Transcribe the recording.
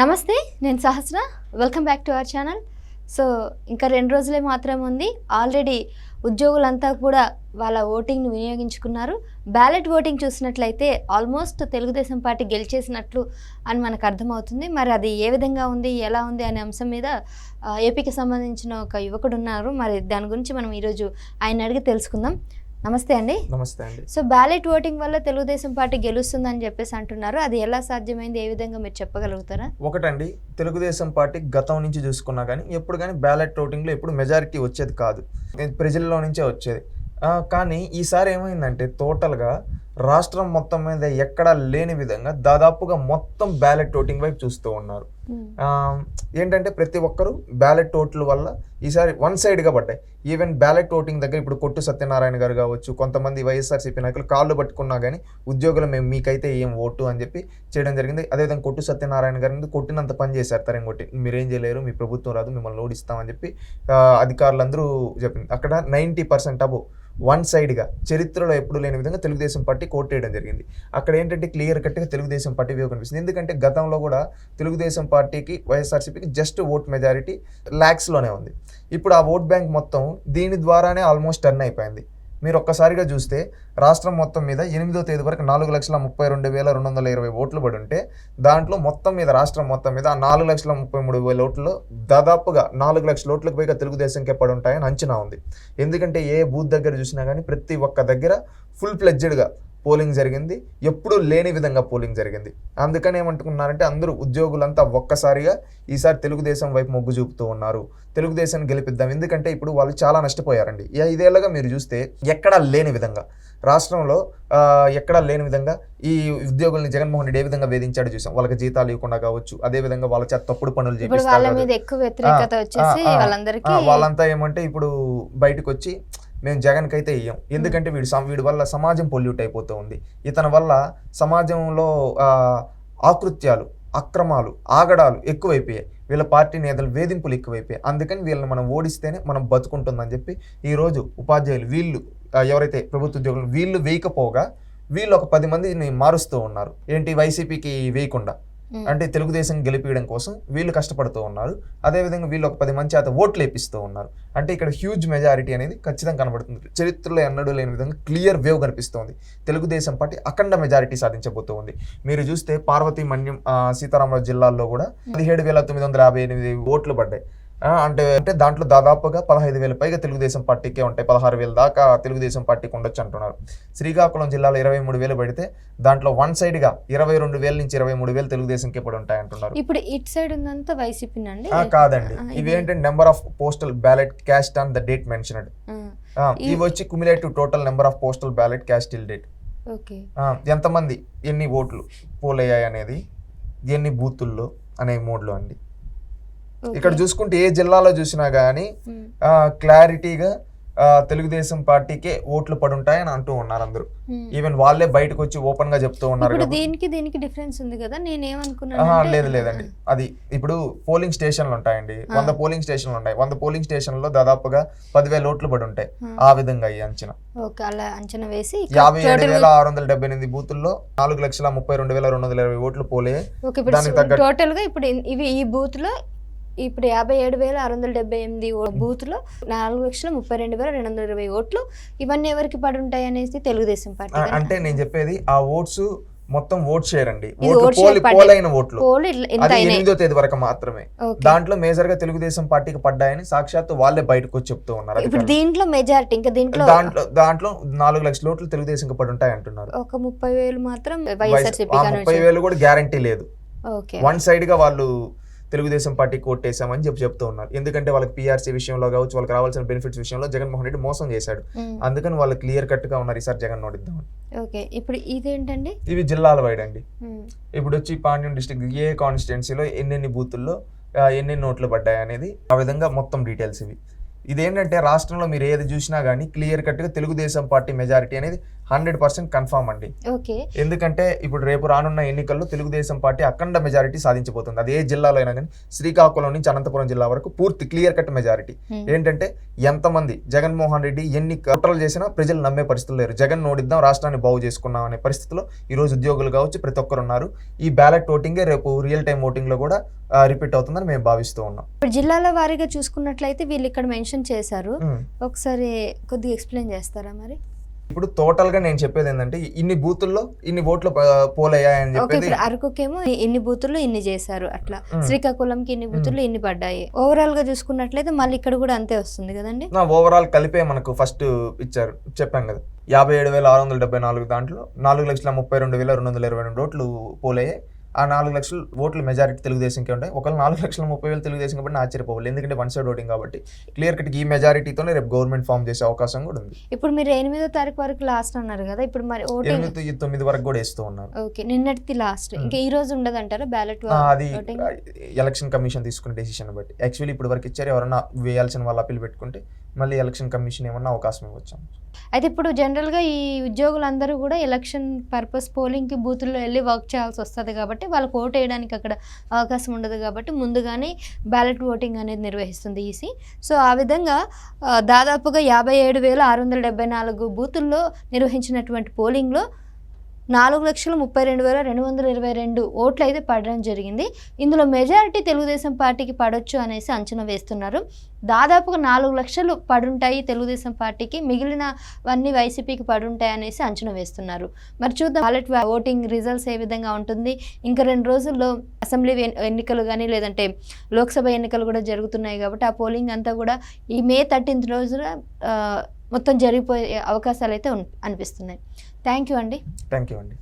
నమస్తే నేను Sahasra. Welcome back to our channel so ఇంకా రెండు రోజులే మాత్రం ఉంది. ఆల్రెడీ ఉద్యోగులంతా కూడా వాళ్ళ ఓటింగ్ను వినియోగించుకున్నారు. బ్యాలెట్ ఓటింగ్ చూసినట్లయితే ఆల్మోస్ట్ తెలుగుదేశం పార్టీ గెలిచేసినట్లు అని మనకు అర్థమవుతుంది. మరి అది ఏ విధంగా ఉంది ఎలా ఉంది అనే అంశం మీద ఏపీకి సంబంధించిన ఒక యువకుడు ఉన్నారు. మరి దాని గురించి మనం ఈరోజు ఆయన అడిగి తెలుసుకుందాం. నమస్తే అండి. నమస్తే అండి. సో బ్యాలెట్ ఓటింగ్ వల్ల తెలుగుదేశం పార్టీ గెలుస్తుందని చెప్పేసి అంటున్నారు. అది ఎలా సాధ్యమైంది? ఏ విధంగా మీరు చెప్పగలుగుతారా? ఒకటండి తెలుగుదేశం పార్టీ గతం నుంచి చూసుకున్నా కానీ ఎప్పుడు కానీ బ్యాలెట్ ఓటింగ్లో ఎప్పుడు మెజారిటీ వచ్చేది కాదు. ప్రజల్లో నుంచే వచ్చేది. కానీ ఈసారి ఏమైందంటే టోటల్గా రాష్ట్రం మొత్తం మీద ఎక్కడా లేని విధంగా దాదాపుగా మొత్తం బ్యాలెట్ ఓటింగ్ వైపు చూస్తూ ఉన్నారు. ఆ, ఏంటంటే ప్రతి ఒక్కరు బ్యాలెట్ ఓట్ల వల్ల ఈసారి వన్ సైడ్గా పడ్డాయి. ఈవెన్ బ్యాలెట్ ఓటింగ్ దగ్గర ఇప్పుడు కొట్టు సత్యనారాయణ గారు కావచ్చు కొంతమంది వైఎస్ఆర్సీపీ నాయకులు కాళ్ళు పట్టుకున్నా కానీ ఉద్యోగులు మేము మీకైతే ఏం ఓటు అని చెప్పి చేయడం జరిగింది. అదేవిధంగా కొట్టు సత్యనారాయణ గారి మీద కొట్టినంత పని చేశారు తరం కొట్టి. మీరేం చేయలేరు మీ ప్రభుత్వం రాదు మిమ్మల్ని ఓడిస్తామని చెప్పి అధికారులందరూ చెప్పింది. అక్కడ నైంటీ పర్సెంట్ అబో వన్ సైడ్గా చరిత్రలో ఎప్పుడు లేని విధంగా తెలుగుదేశం పార్టీ కోటేయడం జరిగింది. అక్కడ ఏంటంటే క్లియర్ కట్గా తెలుగుదేశం పార్టీ వ్యూ కనిపిస్తుంది. ఎందుకంటే గతంలో కూడా తెలుగుదేశం పార్టీకి వైఎస్ఆర్సీపీకి జస్ట్ ఓట్ మెజారిటీ ల్యాక్స్లోనే ఉంది. ఇప్పుడు ఆ ఓట్ బ్యాంక్ మొత్తం దీని ద్వారానే ఆల్మోస్ట్ టర్న్ అయిపోయింది. మీరు ఒక్కసారిగా చూస్తే రాష్ట్రం మొత్తం మీద ఎనిమిదో తేదీ వరకు నాలుగు లక్షల ముప్పై రెండు వేల రెండు వందల ఇరవై ఓట్లు పడి ఉంటే దాంట్లో మొత్తం మీద రాష్ట్రం మొత్తం మీద ఆ నాలుగు లక్షల ముప్పై మూడు వేల ఓట్లు దాదాపుగా నాలుగు లక్షల ఓట్లకు పైగా తెలుగుదేశంకే పడి ఉంటాయని అంచనా ఉంది. ఎందుకంటే ఏ బూత్ దగ్గర చూసినా కానీ ప్రతి ఒక్క దగ్గర ఫుల్ ఫ్లెడ్జెడ్గా పోలింగ్ జరిగింది. ఎప్పుడూ లేని విధంగా పోలింగ్ జరిగింది. అందుకని ఏమంటున్నారంటే అందరూ ఉద్యోగులంతా ఒక్కసారిగా ఈసారి తెలుగుదేశం వైపు మొగ్గు చూపుతూ ఉన్నారు. తెలుగుదేశాన్ని గెలిపిద్దాం. ఎందుకంటే ఇప్పుడు వాళ్ళు చాలా నష్టపోయారండి. ఐదేళ్ళుగా మీరు చూస్తే ఎక్కడా లేని విధంగా రాష్ట్రంలో ఎక్కడా లేని విధంగా ఈ ఉద్యోగుల్ని జగన్మోహన్ రెడ్డి ఏ విధంగా వేధించాడు చూసాం. వాళ్ళకి జీతాలు ఇవ్వకుండా కావచ్చు అదే విధంగా వాళ్ళ చేత తప్పుడు పనులు చేపిస్తారు ఆ, వాళ్ళంతా ఏమంటే ఇప్పుడు బయటకు వచ్చి మేము జగన్కి అయితే ఇయ్యం ఎందుకంటే వీడు వీడి వల్ల సమాజం పొల్యూట్ అయిపోతూ ఉంది. ఇతని వల్ల సమాజంలో ఆకృత్యాలు అక్రమాలు ఆగడాలు ఎక్కువైపోయాయి. వీళ్ళ పార్టీ నేతలు వేధింపులు ఎక్కువైపోయాయి. అందుకని వీళ్ళని మనం ఓడిస్తేనే మనం బతుకుంటుందని చెప్పి ఈరోజు ఉపాధ్యాయులు వీళ్ళు ఎవరైతే ప్రభుత్వ ఉద్యోగులు వీళ్ళు వేయకపోగా వీళ్ళు ఒక పది మందిని మారుస్తూ ఉన్నారు. ఏంటి వైసీపీకి వేయకుండా. అంటే తెలుగుదేశం గెలిపించడం కోసం వీళ్ళు కష్టపడుతూ ఉన్నారు. అదేవిధంగా వీళ్ళు ఒక పది మంది చేత ఓట్లు వేపిస్తూ ఉన్నారు. అంటే ఇక్కడ హ్యూజ్ మెజారిటీ అనేది ఖచ్చితంగా కనబడుతుంది. చరిత్రలో ఎన్నడూ లేని విధంగా క్లియర్ వేవ్ కనిపిస్తోంది. తెలుగుదేశం పార్టీ అఖండ మెజారిటీ సాధించబోతోంది. మీరు చూస్తే పార్వతీ మన్యం సీతారామరాజు జిల్లాల్లో కూడా పదిహేడు వేల తొమ్మిది వందల యాభై ఎనిమిది ఓట్లు పడ్డాయి. అంటే అంటే దాంట్లో దాదాపుగా పదహైదు వేల పైగా తెలుగుదేశం పార్టీకే ఉంటాయి. పదహారు వేల దాకా తెలుగుదేశం పార్టీకి ఉండొచ్చు అంటున్నారు. శ్రీకాకుళం జిల్లాలో ఇరవై మూడు వేలు పడితే దాంట్లో వన్ సైడ్గా ఇరవై రెండు వేల నుంచి ఇరవై మూడు వేలు తెలుగుదేశంకి పడి ఉంటాయి అంటున్నారు. ఇప్పుడు ఇటు సైడ్ ఉందంతా వైసీపీ అండి ఆ, కాదండి. ఆ, ఇవి ఇది- ఏంటంటే number of postal ballot cast on the date mentioned ఆ, ఇవి వచ్చి cumulative total number of postal ballot cast till date okay. ఎంతమంది ఎన్ని ఓట్లు పోల్ అయ్యాయి అనేది ఎన్ని బూతుల్లో అనే మోడ్లో అండి. ఇక్కడ చూసుకుంటే ఏ జిల్లాలో చూసినా కానీ ఉమ్, క్లారిటీగా తెలుగుదేశం పార్టీకే ఓట్లు పడి ఉంటాయని అంటూ ఉన్నారు అందరూ. ఈవెన్ వాళ్ళే బయటకు వచ్చి ఓపెన్గా చెప్తూ ఉన్నారు దీనికి దీనికి డిఫరెన్స్ ఉంది కదా నేను ఆహా, ఏమనుకున్నాను లేదు లేదండి. అది ఇప్పుడు పోలింగ్ స్టేషన్లు ఉంటాయండి. వంద పోలింగ్ స్టేషన్లు ఉంటాయి వంద పోలింగ్ స్టేషన్లో దాదాపుగా పదివేల ఓట్లు పడి ఉంటాయి ఆ విధంగా ఈ అంచనా. ఓకే అలా అంచనా వేసి యాభై ఏడు వేల ఆరు వందల డెబ్బై ఎనిమిది బూతుల్లో నాలుగు లక్షల ముప్పై రెండు వేల రెండు వందల ఇరవై ఓట్లు పోలే. దానికి టోటల్గా ఇప్పుడు ఇవి ఈ బూత్లో ఇప్పుడు యాభై ఏడు వేల ఆరు వందల డెబ్బై ఎనిమిది బూత్లో నాలుగు లక్షల ముప్పై రెండు వేల రెండు వందల ఇరవై ఓట్లు ఇవన్నీ ఎవరికి పడి ఉంటాయి అనేసి తెలుగుదేశం పార్టీ అంటే నేను చెప్పేది ఆ ఓట్స్ మొత్తం ఓట్ షేర్ అండి. పోలైన ఓట్లు. అది ఎనిమిదో తేదీ వరకు మాత్రమే. దాంట్లో మేజర్గా తెలుగుదేశం పార్టీకి పడ్డాయని సాక్షాత్తు వాళ్ళే బయటకు వచ్చి చెప్తూ ఉన్నారు ఇప్పుడు. దీంట్లో మెజారిటీ ఇంకా దీంట్లో దాంట్లో దాంట్లో నాలుగు లక్షల ఓట్లు తెలుగుదేశం పడి ఉంటాయి అంటున్నారు. ఒక ముప్పై వేలు మాత్రం ముప్పై వేలు కూడా గ్యారంటీ లేదు. వన్ సైడ్గా వాళ్ళు తెలుగుదేశం పార్టీ కోట్టేశామని చెప్పి చెప్తూ ఉన్నారు. ఎందుకంటే వాళ్ళకి పీఆర్సీ విషయంలో కావచ్చు వాళ్ళకి రావాల్సిన బెనిఫిట్స్ విషయంలో జగన్మోహన్ రెడ్డి మోసం చేశాడు. అందుకని వాళ్ళు క్లియర్ కట్గా ఉన్నారు ఈసారి జగన్ నోడిద్దామని ఓకే ఇప్పుడు ఇదేంటండి? ఇవి జిల్లాల వైడ్ అండి. ఇప్పుడు వచ్చి పాండ్యం డిస్టిక్ ఏ కాన్స్టిట్యున్సీలో ఎన్నెన్ని బూతుల్లో ఎన్ని నోట్లు పడ్డాయి అనేది ఆ విధంగా మొత్తం డీటెయిల్స్ ఇవి. ఇదేంటంటే రాష్ట్రంలో మీరు ఏది చూసినా కానీ క్లియర్ కట్గా తెలుగుదేశం పార్టీ మెజారిటీ అనేది హండ్రెడ్ పర్సెంట్ కన్ఫామ్ అండి. ఓకే. ఎందుకంటే ఇప్పుడు రేపు రానున్న ఎన్నికల్లో తెలుగుదేశం పార్టీ అఖండ మెజారిటీ సాధించబోతుంది. అది ఏ జిల్లాలో అయినా కానీ శ్రీకాకుళం నుంచి అనంతపురం జిల్లా వరకు పూర్తి క్లియర్ కట్ మెజారిటీ. ఏంటంటే ఎంతమంది జగన్మోహన్ రెడ్డి ఎన్ని కుట్రలు చేసినా ప్రజలు నమ్మే పరిస్థితులు లేరు. జగన్ ఓడిద్దాం రాష్ట్రాన్ని బాగు చేసుకున్నాం అనే పరిస్థితిలో ఈ రోజు ఉద్యోగులు కావచ్చు ప్రతి ఒక్కరు ఉన్నారు. ఈ బ్యాలెట్ ఓటింగే రేపు రియల్ టైం ఓటింగ్లో కూడా రిపీట్ అవుతుందని మేము భావిస్తూ ఉన్నాం. ఇప్పుడు జిల్లాల వారీగా చూసుకున్నట్లయితే వీళ్ళు ఇక్కడ మెన్షన్ చేశారు. ఒకసారి కొద్దిగా ఎక్స్ప్లెయిన్ చేస్తారా మరి? ఇప్పుడు టోటల్గా నేను చెప్పేది ఏంటంటే ఇన్ని బూతుల్లో ఇన్ని ఓట్లు పోలయ్యాయని చెప్పేది అరకుకేమో ఇన్ని బూతులు ఇన్ని చేశారు అట్లా. శ్రీకాకుళంకి ఇన్ని బూతులు ఇన్ని పడ్డాయి. ఓవరాల్గా చూసుకున్నట్లయితే మళ్ళీ ఇక్కడ కూడా అంతే వస్తుంది కదండి? ఓవరాల్ కలిపే మనకు ఫస్ట్ ఇచ్చారు చెప్పాం కదా. యాభై ఏడు వేల ఆరు వందల డెబ్బై నాలుగు దాంట్లో నాలుగు లక్షల ముప్పై రెండు వేల రెండు వందల ఇరవై రెండు ఓట్లు పోలయ్యాయి. ఆ నాలుగు లక్షల ఓట్లు మెజారిటీ తెలుగుదేశంకి ఉంటాయి ఒకవేళ నాలుగు లక్షల ముప్పై వేలు తెలుగుదేశం కాబట్టి ఆశ్చర్యపోవాలి. ఎందుకంటే వన్ సైడ్ ఓటింగ్ కాబట్టి. క్లియర్ కట్ ఈ మెజారిటీతోనే రేపు గవర్నమెంట్ ఫామ్ చేసే అవకాశం కూడా ఉంది. ఇప్పుడు మీరు ఎనిమిదో తారీఖు వరకు లాస్ట్ అన్నారు కదా. ఇప్పుడు మరి ఎనిమిది తొమ్మిది వరకు కూడా వేస్తూ ఉన్నారు. ఓకే నిన్నటిది లాస్ట్ ఇంకా ఈ రోజు ఉండదు అంటారా బ్యాలెట్ అది ఎలక్షన్ కమిషన్ తీసుకునే డెసిషన్ బట్టి. యాక్చువల్లీ ఇప్పుడు వరకు ఇచ్చారు. ఎవరైనా వేయాల్సిన వాళ్ళు అప్పీల్ పెట్టుకుంటే మళ్ళీ ఎలక్షన్ కమిషన్ ఏమన్నా అవకాశం ఇవ్వచ్చాం? అయితే ఇప్పుడు జనరల్గా ఈ ఉద్యోగులందరూ కూడా ఎలక్షన్ పర్పస్ పోలింగ్కి బూతుల్లో వెళ్ళి వర్క్ చేయాల్సి వస్తుంది కాబట్టి వాళ్ళకి ఓట్ వేయడానికి అక్కడ అవకాశం ఉండదు కాబట్టి ముందుగానే బ్యాలెట్ ఓటింగ్ అనేది నిర్వహిస్తుంది ఈసీ. సో ఆ విధంగా దాదాపుగా యాభై ఏడు వేల ఆరు వందల డెబ్బై నాలుగు బూతుల్లో నిర్వహించినటువంటి పోలింగ్లో నాలుగు లక్షల ముప్పై రెండు వేల రెండు వందల ఇరవై రెండు ఓట్లు అయితే పడడం జరిగింది. ఇందులో మెజారిటీ తెలుగుదేశం పార్టీకి పడొచ్చు అనేసి అంచనా వేస్తున్నారు. దాదాపుగా నాలుగు లక్షలు పడుంటాయి తెలుగుదేశం పార్టీకి మిగిలినవన్నీ వైసీపీకి పడుంటాయి అనేసి అంచనా వేస్తున్నారు. మరి చూద్దాం బ్యాలెట్ ఓటింగ్ రిజల్ట్స్ ఏ విధంగా ఉంటుంది? ఇంకా రెండు రోజుల్లో అసెంబ్లీ ఎన్నికలు కానీ లేదంటే లోక్సభ ఎన్నికలు కూడా జరుగుతున్నాయి కాబట్టి ఆ పోలింగ్ అంతా కూడా ఈ మే థర్టీన్త్ రోజున మొత్తం జరిగిపోయే అవకాశాలు అయితే అనిపిస్తున్నాయి. థ్యాంక్ యూ అండి. థ్యాంక్ యూ అండి.